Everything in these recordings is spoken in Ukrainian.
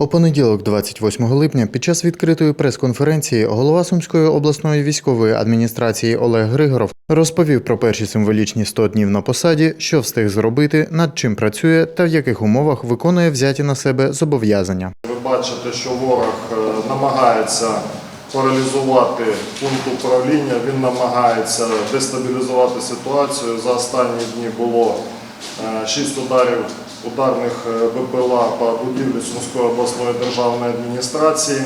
У понеділок, 28 липня, під час відкритої прес-конференції голова Сумської обласної військової адміністрації Олег Григоров розповів про перші символічні 100 днів на посаді, що встиг зробити, над чим працює та в яких умовах виконує взяті на себе зобов'язання. Ви бачите, що ворог е, намагається паралізувати пункт управління, він намагається дестабілізувати ситуацію. За останні дні було 6 ударів ударних е, БПЛА по будівлі Сумської обласної державної адміністрації.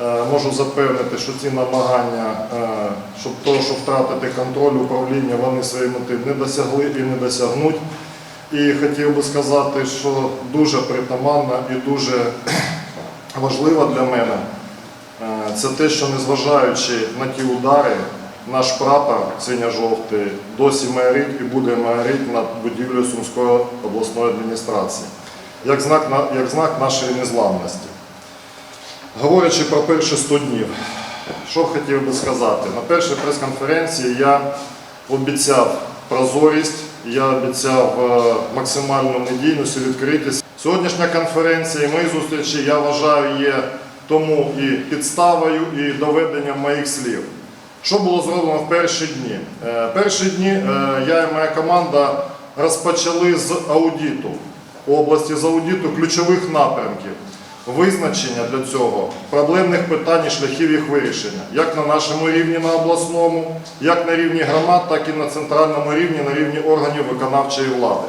Е, Можу запевнити, що ці намагання, е, щоб того, щоб втратити контроль управління, вони свої мети не досягли і не досягнуть. І хотів би сказати, що дуже притаманна і дуже важливо для мене це те, що незважаючи на ті удари, наш прапор синьо-жовтий досі майорить і буде майорить над будівлею Сумської обласної адміністрації, як знак, як знак нашої незламності. Говорячи про перші 100 днів, що хотів би сказати? На першій прес-конференції я обіцяв прозорість, я обіцяв е, максимальну медійність і відкритість. Сьогоднішня конференція мої зустрічі, я вважаю, є тому і підставою, і доведенням моїх слів. Що було зроблено в перші дні? Е, Перші дні е, я і моя команда розпочали з аудиту області, з аудиту ключових напрямків визначення для цього проблемних питань і шляхів їх вирішення, як на нашому рівні на обласному, як на рівні громад, так і на центральному рівні, на рівні органів виконавчої влади.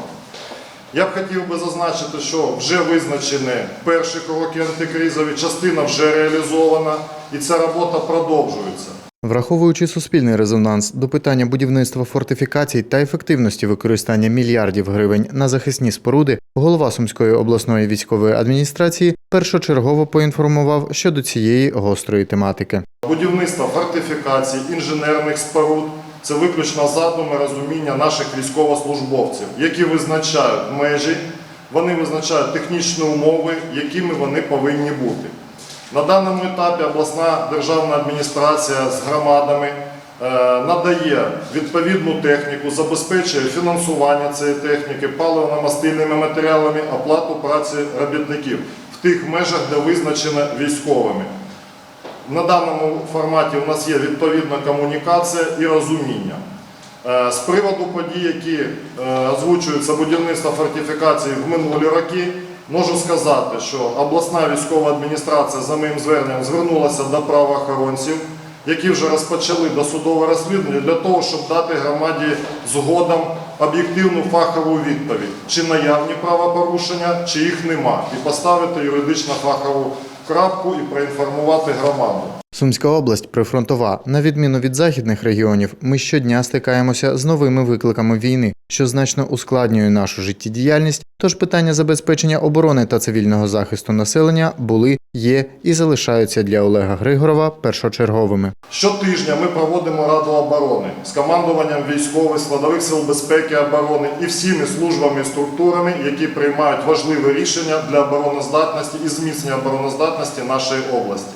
Я б хотів би зазначити, що вже визначені перші кроки антикризові, частина вже реалізована, і ця робота продовжується. Враховуючи суспільний резонанс до питання будівництва фортифікацій та ефективності використання мільярдів гривень на захисні споруди, голова Сумської обласної військової адміністрації першочергово поінформував щодо цієї гострої тематики. Будівництво фортифікацій, інженерних споруд це виключно задум і розуміння наших військовослужбовців, які визначають межі, вони визначають технічні умови, якими вони повинні бути. На даному етапі обласна державна адміністрація з громадами е, надає відповідну техніку, забезпечує фінансування цієї техніки, паливно-мастильними матеріалами, оплату праці робітників в тих межах, де визначено військовими. На даному форматі у нас є відповідна комунікація і розуміння. Е, З приводу подій, які е, озвучуються будівництво фортифікації в минулі роки, можу сказати, що обласна військова адміністрація за моїм зверненням звернулася до правоохоронців, які вже розпочали досудове розслідування для того, щоб дати громаді згодом об'єктивну фахову відповідь, чи наявні правопорушення, чи їх нема, і поставити юридично фахову крапку і проінформувати громаду. Сумська область прифронтова. На відміну від західних регіонів, ми щодня стикаємося з новими викликами війни, що значно ускладнює нашу життєдіяльність. Тож питання забезпечення оборони та цивільного захисту населення були, є і залишаються для Олега Григорова першочерговими. Щотижня ми проводимо Раду оборони з командуванням військових, складових сил безпеки оборони і всіми службами і структурами, які приймають важливі рішення для обороноздатності і зміцнення обороноздатності нашої області.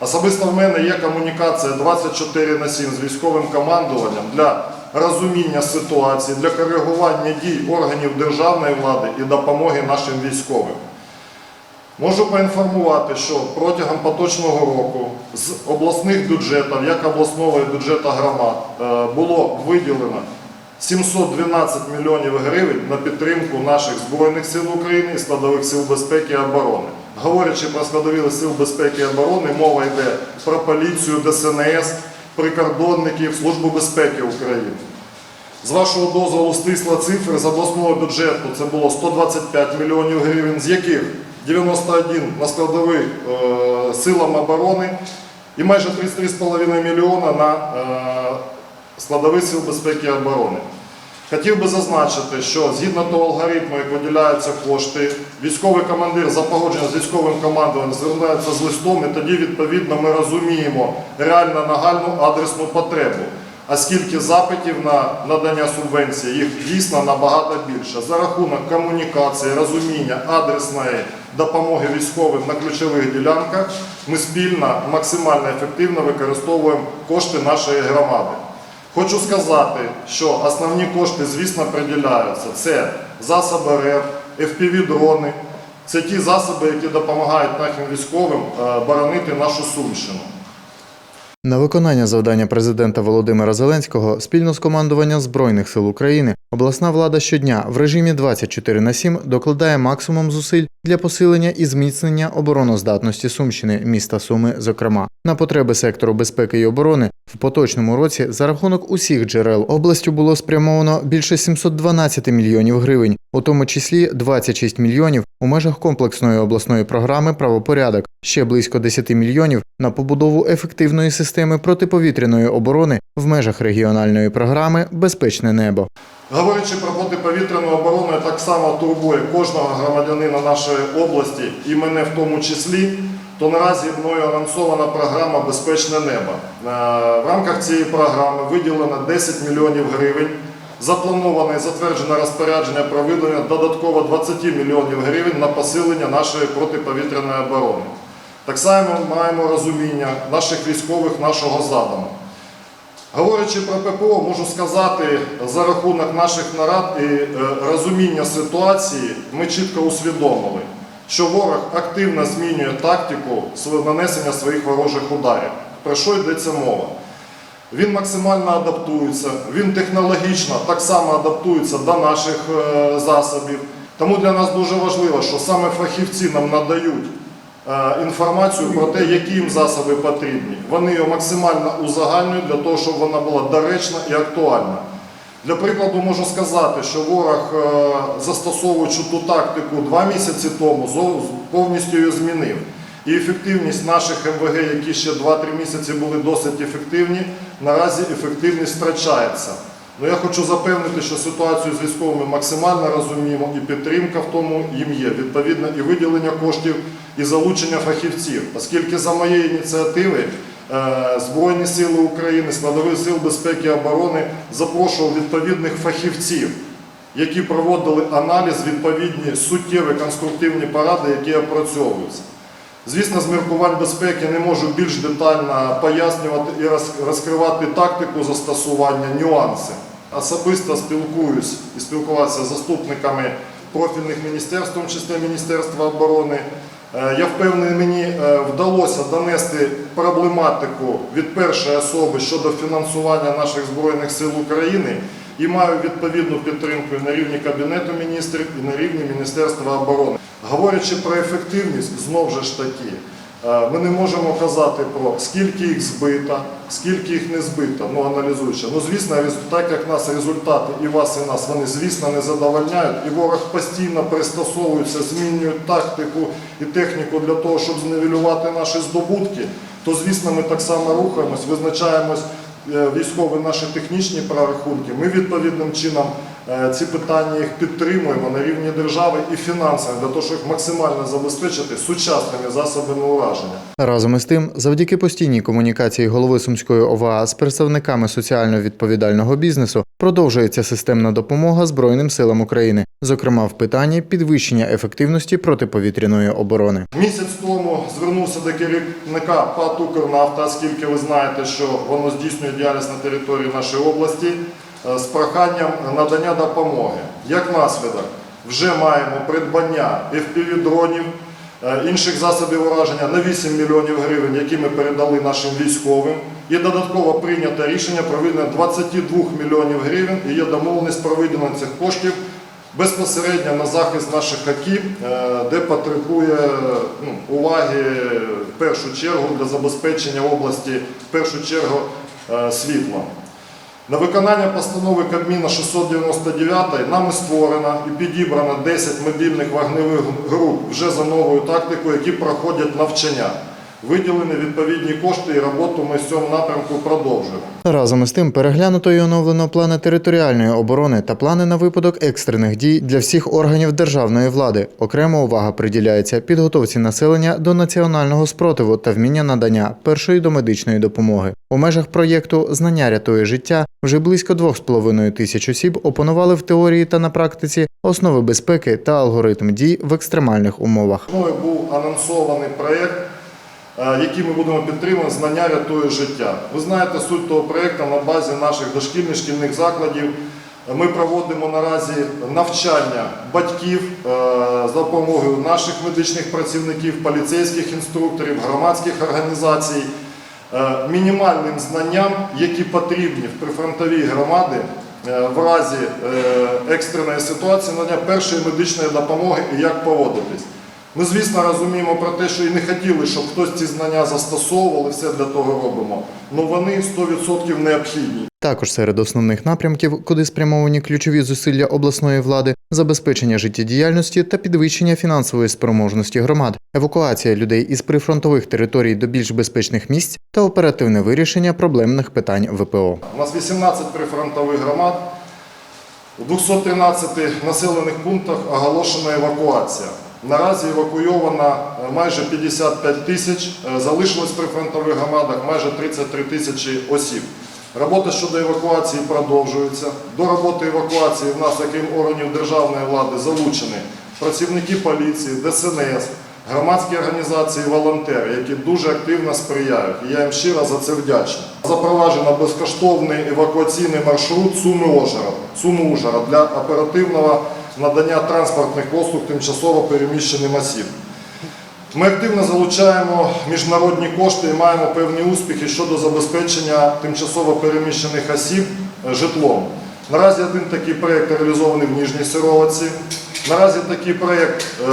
Особисто в мене є комунікація 24 на 7 з військовим командуванням для розуміння ситуації, для коригування дій органів державної влади і допомоги нашим військовим. Можу поінформувати, що протягом поточного року з обласних бюджетів, як обласного і бюджету громад, е, було виділено 712 мільйонів гривень на підтримку наших Збройних сил України і складових сил безпеки і оборони. Говорячи про складові сил безпеки і оборони, мова йде про поліцію, ДСНС, прикордонників, Службу безпеки України. З вашого дозволу стисла цифри з обласного бюджету це було 125 мільйонів гривень, з яких 91 на складові е, силам оборони і майже 33,5 мільйона на е, складові сил безпеки і оборони. Хотів би зазначити, що згідно того алгоритму, як виділяються кошти, військовий командир за погодженням з військовим командуванням звертається з листом, і тоді відповідно ми розуміємо реально нагальну адресну потребу. А скільки запитів на надання субвенції, їх дійсно набагато більше. За рахунок комунікації, розуміння адресної допомоги військовим на ключових ділянках ми спільно максимально ефективно використовуємо кошти нашої громади. Хочу сказати, що основні кошти, звісно, приділяються. Це засоби РФ, FPV-дрони, Це ті засоби, які допомагають нашим військовим е, боронити нашу Сумщину. На виконання завдання президента Володимира Зеленського спільно з командуванням Збройних сил України обласна влада щодня в режимі 24 на 7 докладає максимум зусиль для посилення і зміцнення обороноздатності Сумщини, міста Суми, зокрема на потреби сектору безпеки і оборони. В поточному році за рахунок усіх джерел областю було спрямовано більше 712 мільйонів гривень, у тому числі 26 мільйонів у межах комплексної обласної програми Правопорядок, ще близько 10 мільйонів на побудову ефективної системи протиповітряної оборони в межах регіональної програми Безпечне небо. Говорячи про протиповітряну оборону, так само турбує кожного громадянина нашої області і мене в тому числі, то наразі мною анонсована програма Безпечне небо. Е, В рамках цієї програми виділено 10 мільйонів гривень. Заплановане і затверджене розпорядження про виділення додатково 20 мільйонів гривень на посилення нашої протиповітряної оборони. Так само маємо розуміння наших військових нашого задуму. Говорячи про ППО, можу сказати, за рахунок наших нарад і е, розуміння ситуації, ми чітко усвідомили, що ворог активно змінює тактику нанесення своїх ворожих ударів. Про що йдеться мова? Він максимально адаптується, він технологічно так само адаптується до наших е, засобів. Тому для нас дуже важливо, що саме фахівці нам надають інформацію про те, які їм засоби потрібні. Вони його максимально узагальнюють для того, щоб вона була доречна і актуальна. Для прикладу можу сказати, що ворог, е, застосовуючи ту тактику два місяці тому, повністю її змінив. І ефективність наших МВГ, які ще 2-3 місяці були досить ефективні, наразі ефективність втрачається. Ну, я хочу запевнити, що ситуацію з військовими максимально розуміємо і підтримка в тому їм є. Відповідно, і виділення коштів, і залучення фахівців, оскільки за моєї ініціативи е, Збройні Сили України, складові сил безпеки і оборони запрошував відповідних фахівців, які проводили аналіз, відповідні суттєві конструктивні поради, які опрацьовуються. Звісно, з міркувань безпеки не можу більш детально пояснювати і розкривати тактику застосування, нюанси. Особисто спілкуюсь і спілкуватися з заступниками профільних міністерств, в тому числі Міністерства оборони. Е, Я впевнений, мені е, вдалося донести проблематику від першої особи щодо фінансування наших Збройних сил України і маю відповідну підтримку і на рівні Кабінету міністрів, і на рівні Міністерства оборони. Говорячи про ефективність, знов же ж таки, ми не можемо казати про скільки їх збито, скільки їх не збито, ну аналізуючи. Ну, звісно, так як нас результати і вас, і нас, вони, звісно, не задовольняють, і ворог постійно пристосовується, змінює тактику і техніку для того, щоб зневелювати наші здобутки, то, звісно, ми так само рухаємось, визначаємось е, військові наші технічні прорахунки. Ми відповідним чином е, ці питання їх підтримуємо на рівні держави і фінансово, для того, щоб їх максимально забезпечити сучасними засобами ураження. Разом із тим, завдяки постійній комунікації голови Сумської ОВА з представниками соціально відповідального бізнесу продовжується системна допомога Збройним силам України, зокрема в питанні підвищення ефективності протиповітряної оборони. Місяць тому звернувся до керівника ПАТ «Укрнафта», оскільки ви знаєте, що воно здійснює діяльність на території нашої області е, з проханням надання допомоги. Як наслідок, вже маємо придбання FPV-дронів, е, інших засобів ураження на 8 мільйонів гривень, які ми передали нашим військовим. І додатково прийнято рішення про виділення 22 мільйонів гривень і є домовленість про виділення цих коштів безпосередньо на захист наших хаків, е, де потребує ну, уваги в першу чергу для забезпечення області, в першу чергу е, світлом. На виконання постанови Кабміна 699 нами створено і підібрано 10 мобільних вогневих груп вже за новою тактикою, які проходять навчання. Виділені відповідні кошти і роботу ми в цьому напрямку продовжуємо. Разом із тим переглянуто і оновлено плани територіальної оборони та плани на випадок екстрених дій для всіх органів державної влади. Окрема увага приділяється підготовці населення до національного спротиву та вміння надання першої домедичної допомоги. У межах проєкту Знання рятує життя вже близько 2,5 тисяч осіб опанували в теорії та на практиці основи безпеки та алгоритм дій в екстремальних умовах. Мною був анонсований проєкт, е, який ми будемо підтримувати знання рятує життя. Ви знаєте суть того проєкту на базі наших дошкільних шкільних закладів. Ми проводимо наразі навчання батьків е, за допомогою наших медичних працівників, поліцейських інструкторів, громадських організацій, е, мінімальним знанням, які потрібні в прифронтовій громаді в разі екстреної ситуації надання першої медичної допомоги і як поводитись. Ми, звісно, розуміємо про те, що і не хотіли, щоб хтось ці знання застосовував, і все для того робимо. Але вони 100% необхідні. Також серед основних напрямків, куди спрямовані ключові зусилля обласної влади, забезпечення життєдіяльності та підвищення фінансової спроможності громад, евакуація людей із прифронтових територій до більш безпечних місць та оперативне вирішення проблемних питань ВПО. У нас 18 прифронтових громад. У 213 населених пунктах оголошена евакуація. Наразі евакуйовано е, майже 55 тисяч, е, залишилось в прифронтових громадах майже 33 тисячі осіб. Робота щодо евакуації продовжується. До роботи евакуації в нас, окрім органів державної влади, залучені працівники поліції, ДСНС, громадські організації, волонтери, які дуже активно сприяють. І я їм щиро за це вдячний. Запроваджено безкоштовний евакуаційний маршрут Суми-Ужгород для оперативного надання транспортних послуг тимчасово переміщеним осіб. Ми активно залучаємо міжнародні кошти і маємо певні успіхи щодо забезпечення тимчасово переміщених осіб е, житлом. Наразі один такий проєкт реалізований в Ніжній Сироваці. Наразі такий проєкт е,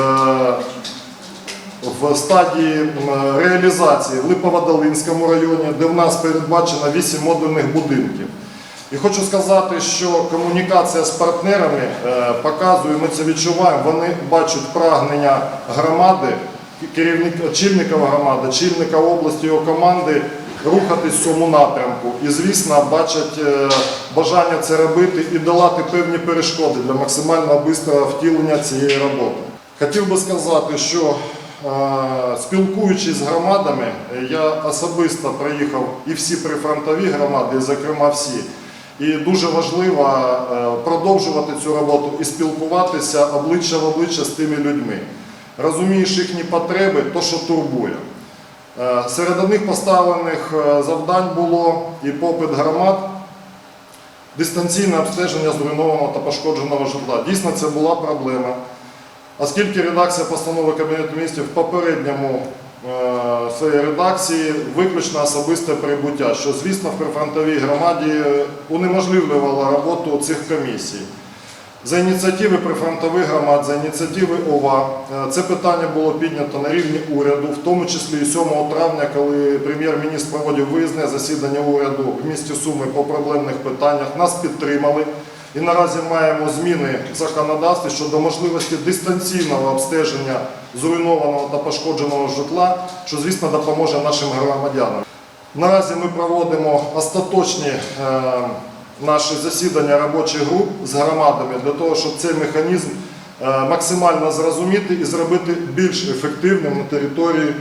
в стадії реалізації в Липоводолинському районі, де в нас передбачено 8 модульних будинків. І хочу сказати, що комунікація з партнерами е, показує, ми це відчуваємо, вони бачать прагнення громади, керівник, очільника громади, очільника області його команди рухатись в цьому напрямку. І, звісно, бачать е, бажання це робити і долати певні перешкоди для максимально швидкого втілення цієї роботи. Хотів би сказати, що е, спілкуючись з громадами, я особисто проїхав і всі прифронтові громади, і, зокрема всі. І дуже важливо е, продовжувати цю роботу і спілкуватися обличчя в обличчя з тими людьми. Розумієш їхні потреби, то що турбує. Е, Серед одних поставлених е, завдань було і попит громад, дистанційне обстеження зруйнованого та пошкодженого житла. Дійсно, це була проблема. Оскільки редакція постанови Кабінету міністрів в попередньому е, своїй редакції виключно особисте прибуття, що, звісно, в прифронтовій громаді унеможливлювало роботу цих комісій. За ініціативи прифронтових громад, за ініціативи ОВА, е, це питання було піднято на рівні уряду, в тому числі і 7 травня, коли прем'єр-міністр проводив виїзне засідання уряду в місті Суми по проблемних питаннях. Нас підтримали. І наразі маємо зміни в законодавстві щодо можливості дистанційного обстеження зруйнованого та пошкодженого житла, що, звісно, допоможе нашим громадянам. Наразі ми проводимо остаточні е, наші засідання робочих груп з громадами для того, щоб цей механізм е, максимально зрозуміти і зробити більш ефективним на території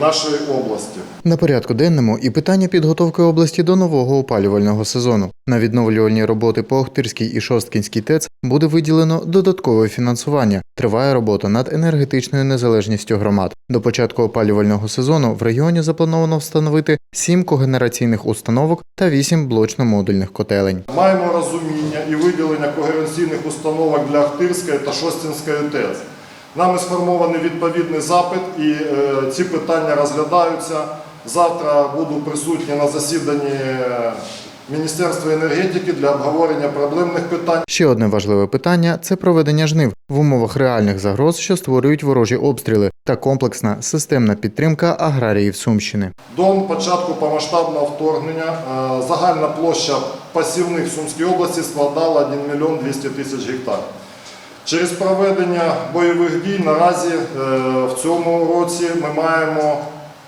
нашої області. На порядку денному і питання підготовки області до нового опалювального сезону. На відновлювальні роботи по Охтирській і Шосткінській ТЕЦ буде виділено додаткове фінансування. Триває робота над енергетичною незалежністю громад. До початку опалювального сезону в регіоні заплановано встановити 7 когенераційних установок та 8 блочно-модульних котелень. Маємо розуміння і виділення когеренційних установок для Ахтирської та Шостінської ТЕЦ. Нами сформований відповідний запит і е, ці питання розглядаються. Завтра буду присутній на засіданні е, Міністерства енергетики для обговорення проблемних питань. Ще одне важливе питання це проведення жнив в умовах реальних загроз, що створюють ворожі обстріли, та комплексна системна підтримка аграріїв Сумщини. До початку повномасштабного вторгнення е, загальна площа посівних в Сумській області складала 1 мільйон 200 тисяч гектарів. Через проведення бойових дій наразі е, в цьому році ми маємо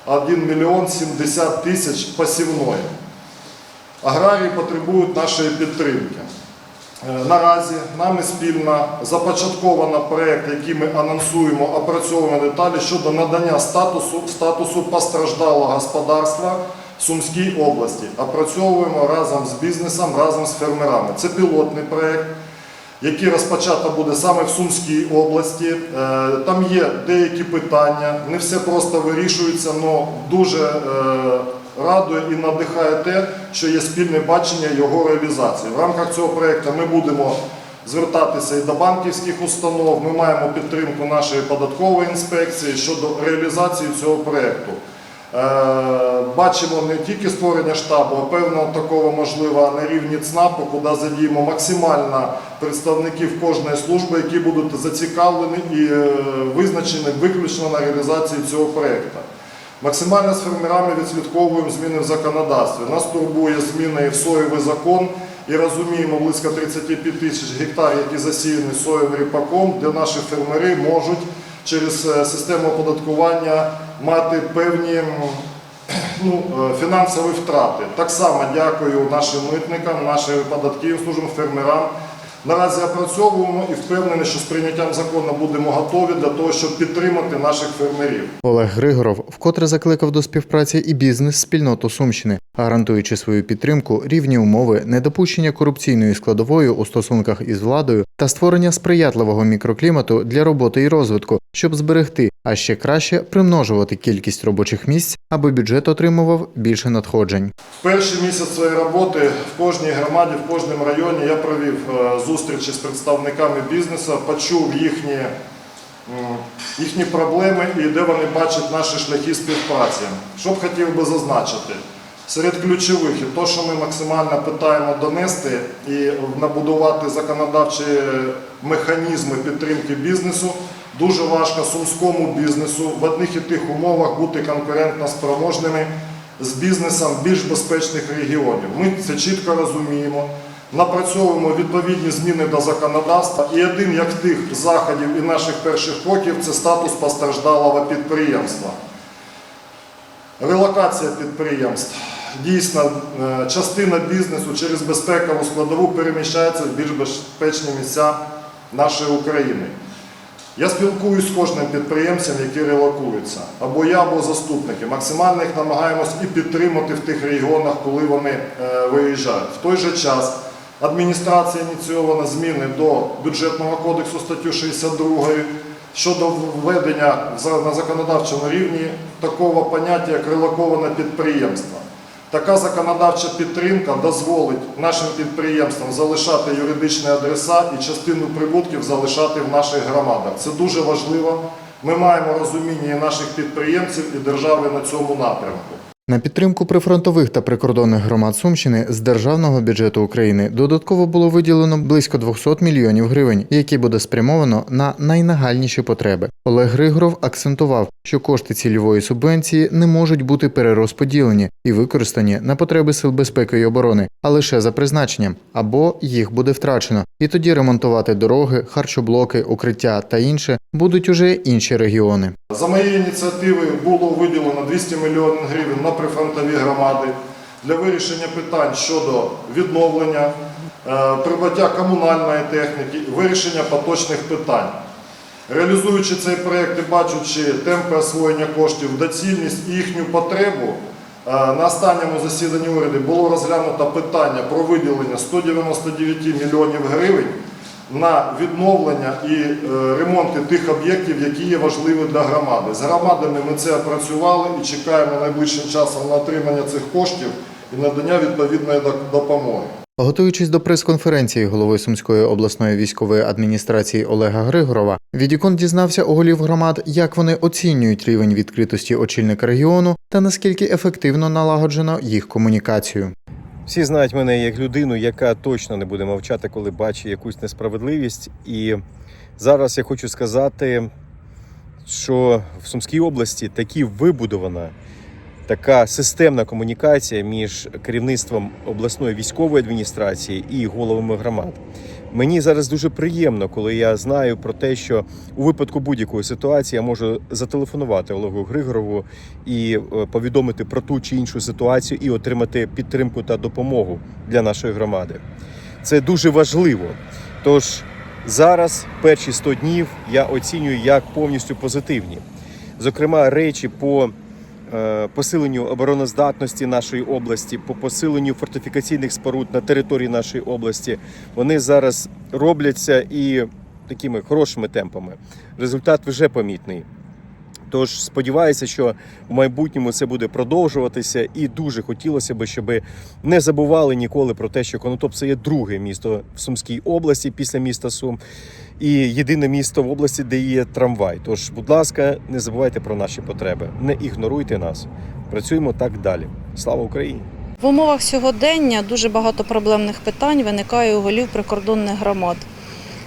1 мільйон 70 тисяч посівної. Аграрії потребують нашої підтримки. Е, Наразі нами спільно започатковано проєкт, який ми анонсуємо, опрацьовуємо деталі щодо надання статусу, статусу постраждалого господарства в Сумській області. Опрацьовуємо разом з бізнесом, разом з фермерами. Це пілотний проєкт, який розпочато буде саме в Сумській області. Е, Там є деякі питання, не все просто вирішується, але дуже е, радує і надихає те, що є спільне бачення його реалізації. В рамках цього проєкту ми будемо звертатися і до банківських установ. Ми маємо підтримку нашої податкової інспекції щодо реалізації цього проєкту. Е, Бачимо не тільки створення штабу, а певно такого можливо на рівні ЦНАПу, куди задіємо максимально представників кожної служби, які будуть зацікавлені і е, визначені виключно на реалізації цього проєкту. Максимально з фермерами відслідковуємо зміни в законодавстві. Нас турбує зміни в соєвий закон і розуміємо близько 35 тисяч гектарів, які засіяні соєвим ріпаком, де наші фермери можуть через е, систему оподаткування мати певні ну, е, фінансові втрати. Так само дякую нашим митникам, нашим податківим службам, фермерам. Наразі опрацьовуємо і впевнені, що з прийняттям закону будемо готові для того, щоб підтримати наших фермерів. Олег Григоров вкотре закликав до співпраці і бізнес-спільноту Сумщини, гарантуючи свою підтримку, рівні умови, недопущення корупційної складової у стосунках із владою та створення сприятливого мікроклімату для роботи і розвитку, щоб зберегти, а ще краще примножувати кількість робочих місць, аби бюджет отримував більше надходжень. В перший місяць своєї роботи в кожній громаді, в кожному районі я провів е, зустрічі з представниками бізнесу, почув їхні, їхні проблеми і де вони бачать наші шляхи співпраці. Що б хотів би зазначити? Серед ключових і то, що ми максимально питаємо донести і набудувати законодавчі механізми підтримки бізнесу, дуже важко сумському бізнесу в одних і тих умовах бути конкурентно спроможними з бізнесом більш безпечних регіонів. Ми це чітко розуміємо. Напрацьовуємо відповідні зміни до законодавства. І один як тих заходів і наших перших кроків це статус постраждалого підприємства. Релокація підприємств. Дійсно, е, частина бізнесу через безпекову складову переміщається в більш безпечні місця нашої України. Я спілкуюсь з кожним підприємцем, які релокуються. Або я, або заступники. Максимально їх намагаємось і підтримати в тих регіонах, коли вони е, виїжджають. В той же час адміністрація ініційована зміни до бюджетного кодексу статтю 62 щодо введення на законодавчому рівні такого поняття, як релоковане підприємство. Така законодавча підтримка дозволить нашим підприємствам залишати юридичні адреса і частину прибутків залишати в наших громадах. Це дуже важливо. Ми маємо розуміння і наших підприємців і держави на цьому напрямку. На підтримку прифронтових та прикордонних громад Сумщини з державного бюджету України додатково було виділено близько 200 мільйонів гривень, які буде спрямовано на найнагальніші потреби. Олег Григоров акцентував, що кошти цільової субвенції не можуть бути перерозподілені і використані на потреби сил безпеки і оборони, а лише за призначенням, або їх буде втрачено. І тоді ремонтувати дороги, харчоблоки, укриття та інше будуть уже інші регіони. За моєю ініціативою було виділено 200 мільйонів гривень на прифронтові громади для вирішення питань щодо відновлення, е, придбаття комунальної техніки, вирішення поточних питань. Реалізуючи цей проєкт і бачучи темпи освоєння коштів, доцільність і їхню потребу, е, на останньому засіданні уряду було розглянуто питання про виділення 199 мільйонів гривень на відновлення і е, ремонти тих об'єктів, які є важливі для громади. З громадами ми це опрацювали і чекаємо найближчим часом на отримання цих коштів і надання відповідної допомоги. Готуючись до прес-конференції голови Сумської обласної військової адміністрації Олега Григорова, Відікон дізнався у голів громад, як вони оцінюють рівень відкритості очільника регіону та наскільки ефективно налагоджено їх комунікацію. Всі знають мене як людину, яка точно не буде мовчати, коли бачить якусь несправедливість. І зараз я хочу сказати, що в Сумській області такі вибудована така системна комунікація між керівництвом обласної військової адміністрації і головами громад. Мені зараз дуже приємно, коли я знаю про те, що у випадку будь-якої ситуації я можу зателефонувати Олегу Григорову і е, повідомити про ту чи іншу ситуацію і отримати підтримку та допомогу для нашої громади. Це дуже важливо. Тож зараз перші 100 днів я оцінюю як повністю позитивні. Зокрема, речі по посиленню обороноздатності нашої області, по посиленню фортифікаційних споруд на території нашої області, вони зараз робляться і такими хорошими темпами. Результат вже помітний. Тож сподіваюся, що в майбутньому це буде продовжуватися, і дуже хотілося б, щоб не забували ніколи про те, що Конотоп це є друге місто в Сумській області після міста Сум, і єдине місто в області, де є трамвай. Тож, будь ласка, не забувайте про наші потреби, не ігноруйте нас. Працюємо так далі. Слава Україні! В умовах сьогодення дуже багато проблемних питань виникає у голів прикордонних громад.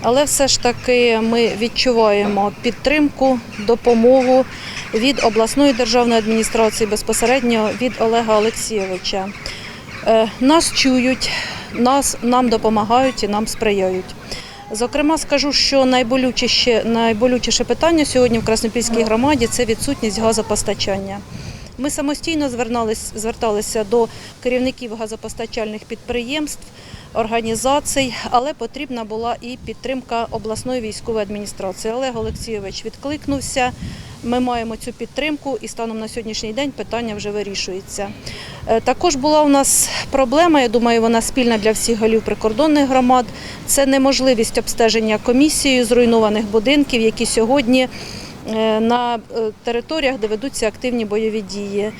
Але все ж таки ми відчуваємо підтримку, допомогу від обласної державної адміністрації, безпосередньо від Олега Олексійовича. Е, Нас чують, нас, нам допомагають і нам сприяють. Зокрема, скажу, що найболючіше, найболючіше питання сьогодні в Краснопільській громаді це відсутність газопостачання. Ми самостійно зверталися до керівників газопостачальних підприємств, організацій, але потрібна була і підтримка обласної військової адміністрації. Олег Олексійович відкликнувся. Ми маємо цю підтримку, і станом на сьогоднішній день питання вже вирішується. Е, Також була у нас проблема, я думаю, вона спільна для всіх голів прикордонних громад. Це неможливість обстеження комісією зруйнованих будинків, які сьогодні на е, територіях, де ведуться активні бойові дії.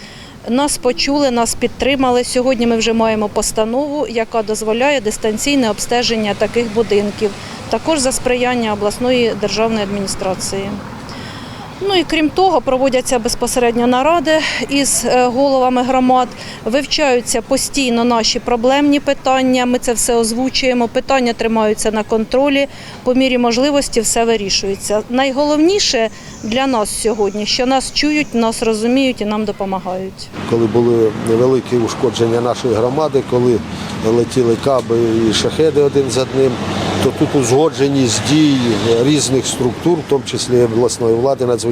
Нас почули, нас підтримали. Сьогодні ми вже маємо постанову, яка дозволяє дистанційне обстеження таких будинків, також за сприяння обласної державної адміністрації. Ну і крім того, проводяться безпосередньо наради із е, головами громад, вивчаються постійно наші проблемні питання. Ми це все озвучуємо. Питання тримаються на контролі. По мірі можливості все вирішується. Найголовніше для нас сьогодні, що нас чують, нас розуміють і нам допомагають. коли були невеликі ушкодження нашої громади, коли летіли каби і шахеди один за одним, то тут узгодженість дій різних структур, в тому числі і обласної влади, надзвичайно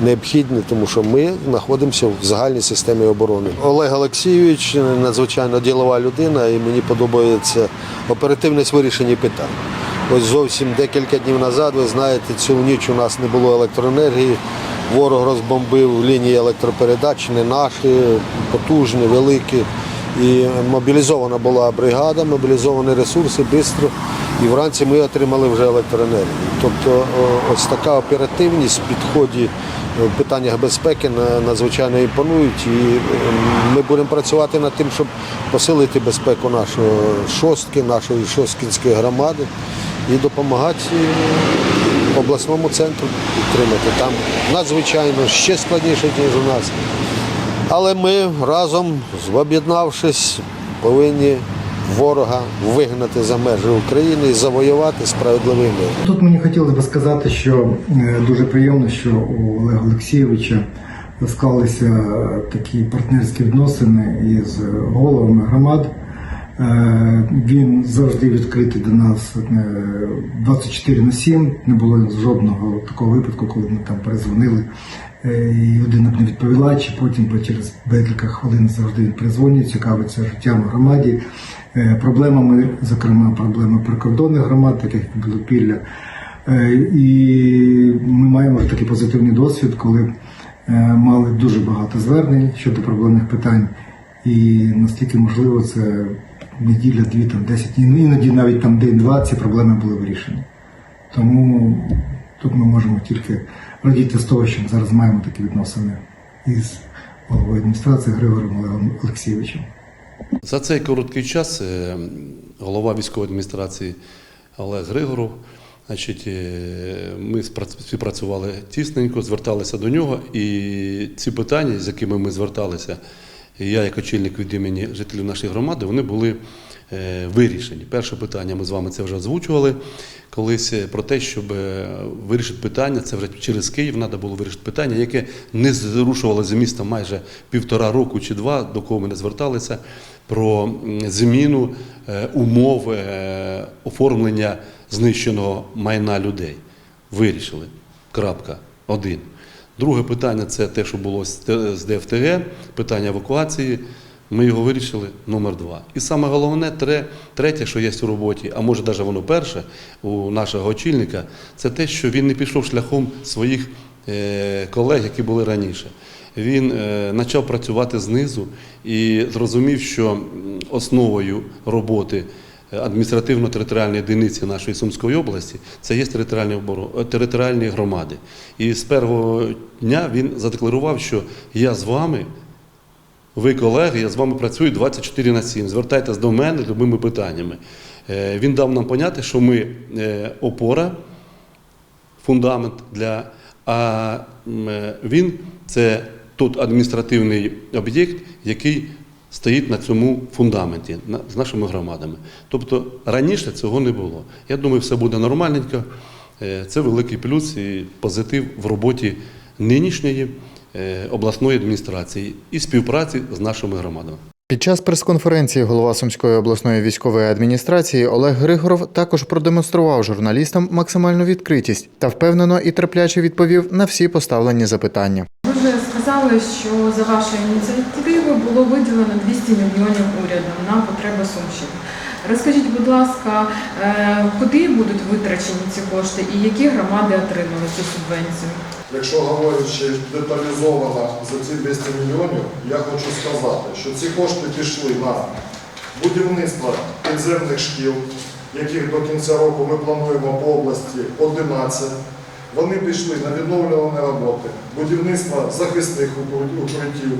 необхідні, тому що ми знаходимося в загальній системі оборони. Олег Олексійович надзвичайно ділова людина, і мені подобається оперативність вирішення питань. Ось зовсім декілька днів назад, ви знаєте, цю ніч у нас не було електроенергії. Ворог розбомбив лінії електропередач, не наші, потужні, великі. І мобілізована була бригада, мобілізовані ресурси швидко. І вранці ми отримали вже електроенергію. Тобто ось така оперативність в підході в питаннях безпеки на- надзвичайно імпонують. І е, ми будемо працювати над тим, щоб посилити безпеку нашої шостки, нашої шосткінської громади і допомагати е, обласному центру підтримати. Там надзвичайно ще складніше, ніж у нас. Але ми разом, об'єднавшись, повинні ворога вигнати за межі України і завоювати справедливий мир. Тут мені хотілося б сказати, що е, дуже приємно, що у Олега Олексійовича склалися такі партнерські відносини із головами громад. Е, Він завжди відкритий до нас е, 24 на 7. Не було жодного такого випадку, коли ми там перезвонили. е, І людина б не відповіла, чи потім через декілька хвилин завжди він перезвонює, цікавиться життям громаді, е, проблемами, зокрема проблеми прикордонних громад, таких як Білопілля. Е, І ми маємо такий позитивний досвід, коли е, мали дуже багато звернень щодо проблемних питань. І наскільки можливо, це неділя, дві, там 10 днів, іноді навіть там день-два ці проблеми були вирішені. Тому тут ми можемо тільки радіти з того, що ми зараз маємо такі відносини із головою адміністрації Григорем Олегом Олексійовичем. За цей короткий час е, голова військової адміністрації Олег Григоров, значить, е, ми співпрацювали тісненько, зверталися до нього, і ці питання, з якими ми зверталися, я як очільник від імені жителів нашої громади, вони були е, вирішені. Перше питання ми з вами це вже озвучували колись е, про те, щоб е, вирішити питання, це вже через Київ треба було вирішити питання, яке не зрушувало з міста майже півтора року чи два, до кого ми не зверталися, про зміну умов оформлення знищеного майна людей. Вирішили. Крапка. Один. Друге питання це те, що було з ДФТГ, питання евакуації. Ми його вирішили номер два. І саме головне, третє, що є у роботі, а може навіть воно перше у нашого очільника, це те, що він не пішов шляхом своїх е, колег, які були раніше. Він е, почав працювати знизу і зрозумів, що основою роботи адміністративно-територіальні одиниці нашої Сумської області це є територіальні, е, територіальні громади. І з першого дня він задекларував, що я з вами, ви колеги, я з вами працюю 24 на 7. Звертайтесь до мене любими питаннями. Е, Він дав нам поняти, що ми е, опора, фундамент для. А він це тут адміністративний об'єкт, який стоїть на цьому фундаменті з нашими громадами. Тобто раніше цього не було. Я думаю, все буде нормальненько. Е, Це великий плюс і позитив в роботі нинішньої е, обласної адміністрації і співпраці з нашими громадами. Під час прес-конференції голова Сумської обласної військової адміністрації Олег Григоров також продемонстрував журналістам максимальну відкритість та впевнено і терпляче відповів на всі поставлені запитання. Сказали, що за вашою ініціативою було виділено 200 мільйонів урядом на потреби Сумщини. Розкажіть, будь ласка, е, куди будуть витрачені ці кошти і які громади отримали цю субвенцію? Якщо говорячи деталізовано за ці 200 мільйонів, я хочу сказати, що ці кошти пішли на будівництво підземних шкіл, яких до кінця року ми плануємо по області 11. Вони пішли на відновлювані роботи, будівництво захисних укр- укриттів.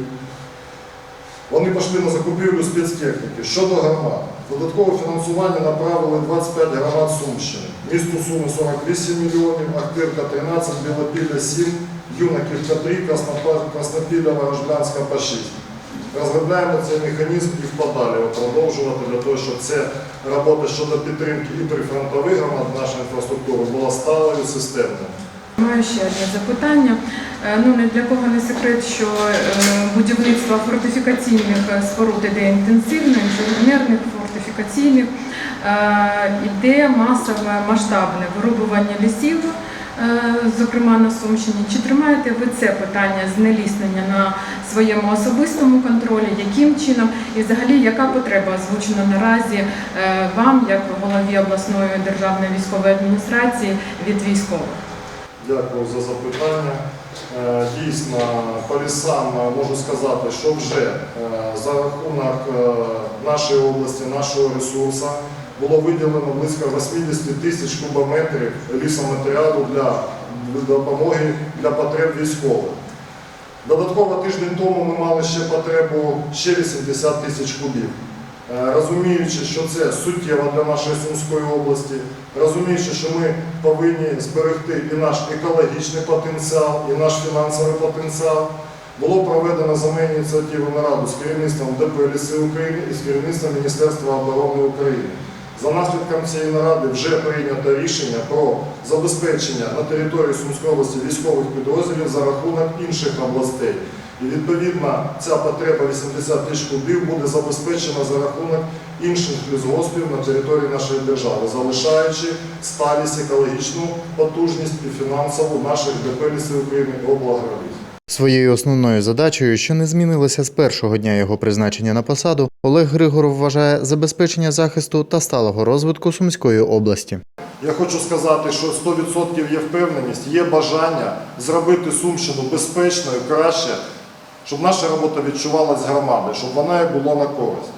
Вони пішли на закупівлю спецтехніки. Щодо громад, додаткове фінансування направили 25 громад Сумщини. Місту Суми 48 мільйонів, Ахтирка 13, Білопілля 7, Юнаківка 3, Краснопа- Краснопілля, Ворожблянська по 6. Розробляємо цей механізм і впадалі продовжувати для того, щоб ця робота щодо підтримки і прифронтових громад нашої інфраструктури була сталою системною. Маю ще одне запитання. Е, Ну не для кого не секрет, що е, будівництво фортифікаційних е, споруд іде інтенсивно, інженерних фортифікаційних іде масове масштабне вирубування лісів, зокрема на Сумщині. Чи тримаєте ви це питання знеліснення на своєму особистому контролі? Яким чином і взагалі яка потреба озвучена наразі е, вам, як голові обласної державної військової адміністрації від військових? Дякую за запитання. Е, Дійсно, по лісам е, можу сказати, що вже е, за рахунок е, нашої області, нашого ресурсу було виділено близько 80 тисяч кубометрів лісоматеріалу для допомоги для потреб військових. Додатково тиждень тому ми мали ще потребу ще 80 тисяч кубів. Е, Розуміючи, що це суттєво для нашої Сумської області, розуміючи, що ми повинні зберегти і наш екологічний потенціал, і наш фінансовий потенціал, було проведено за моєю ініціативою нараду з керівництвом ДП «Ліси України і з керівництвом Міністерства оборони України. За наслідком цієї наради вже прийнято рішення про забезпечення на території Сумської області військових підрозділів за рахунок інших областей. І відповідно ця потреба 80 тисяч кубів буде забезпечена за рахунок інших лісгоспів на території нашої держави, залишаючи сталість екологічну потужність і фінансову наших ДП «Ліси України облагородів. Своєю основною задачею, що не змінилася з першого дня його призначення на посаду, Олег Григоров вважає забезпечення захисту та сталого розвитку Сумської області. Я хочу сказати, що 100% є впевненість, є бажання зробити Сумщину безпечною, краще, щоб наша робота відчувалась громади, щоб вона була на користь.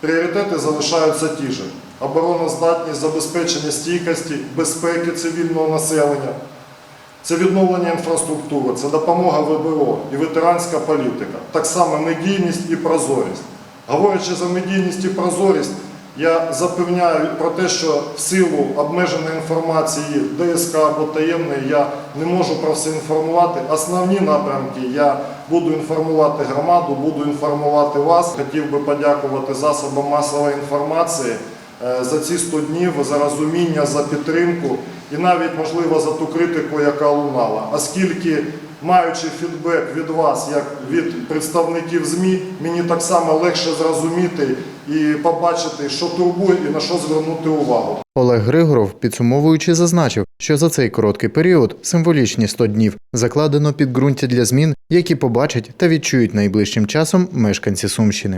Пріоритети залишаються ті ж. Обороноздатність, забезпечення стійкості, безпеки цивільного населення, це відновлення інфраструктури, це допомога ВБО і ветеранська політика. Так само медійність і прозорість. Говорячи за медійність і прозорість, я запевняю про те, що в силу обмеженої інформації ДСК або таємної я не можу про все інформувати. Основні напрямки я буду інформувати громаду, буду інформувати вас. Хотів би подякувати засобам масової інформації е, за ці 100 днів, за розуміння, за підтримку і навіть, можливо, за ту критику, яка лунала. Оскільки, маючи фідбек від вас, як від представників ЗМІ, мені так само легше зрозуміти і побачити, що турбує і на що звернути увагу. Олег Григоров, підсумовуючи, зазначив, що за цей короткий період, символічні 100 днів, закладено підґрунтя для змін, які побачать та відчують найближчим часом мешканці Сумщини.